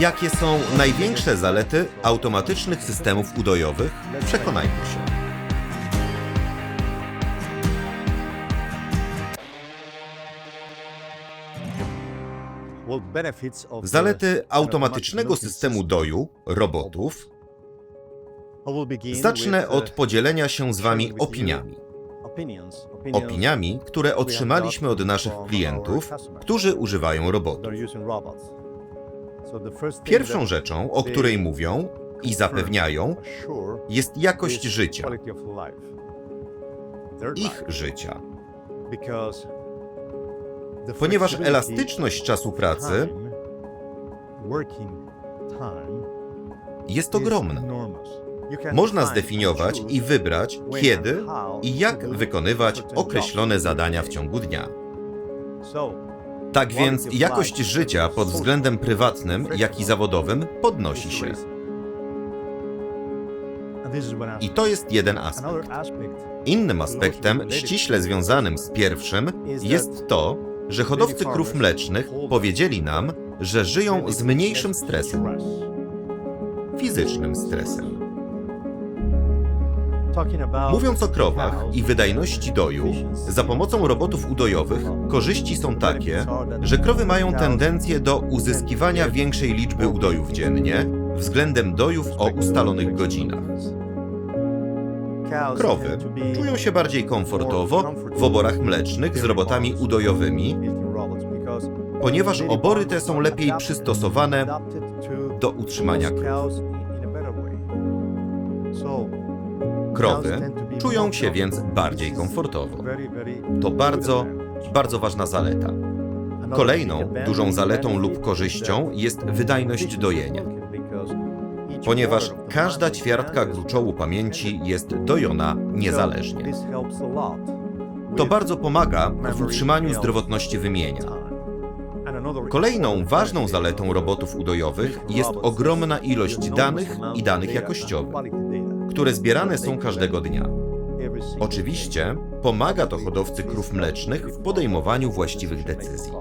Jakie są największe zalety automatycznych systemów udojowych? Przekonajmy się. Zalety automatycznego systemu doju, robotów, zacznę od podzielenia się z Wami opiniami. Opiniami, które otrzymaliśmy od naszych klientów, którzy używają robotów. Pierwszą rzeczą, o której mówią i zapewniają, jest jakość życia, ich życia. Ponieważ elastyczność czasu pracy jest ogromna. Można zdefiniować i wybrać, kiedy i jak wykonywać określone zadania w ciągu dnia. Tak więc jakość życia pod względem prywatnym, jak i zawodowym podnosi się. I to jest jeden aspekt. Innym aspektem, ściśle związanym z pierwszym, jest to, że hodowcy krów mlecznych powiedzieli nam, że żyją z mniejszym stresem, fizycznym stresem. Mówiąc o krowach i wydajności doju, za pomocą robotów udojowych korzyści są takie, że krowy mają tendencję do uzyskiwania większej liczby udojów dziennie względem dojów o ustalonych godzinach. Krowy czują się bardziej komfortowo w oborach mlecznych z robotami udojowymi, ponieważ obory te są lepiej przystosowane do utrzymania krów. Krowy czują się więc bardziej komfortowo. To bardzo, bardzo ważna zaleta. Kolejną dużą zaletą lub korzyścią jest wydajność dojenia, ponieważ każda ćwiartka gruczołu pamięci jest dojona niezależnie. To bardzo pomaga w utrzymaniu zdrowotności wymienia. Kolejną ważną zaletą robotów udojowych jest ogromna ilość danych i danych jakościowych, które zbierane są każdego dnia. Oczywiście pomaga to hodowcy krów mlecznych w podejmowaniu właściwych decyzji.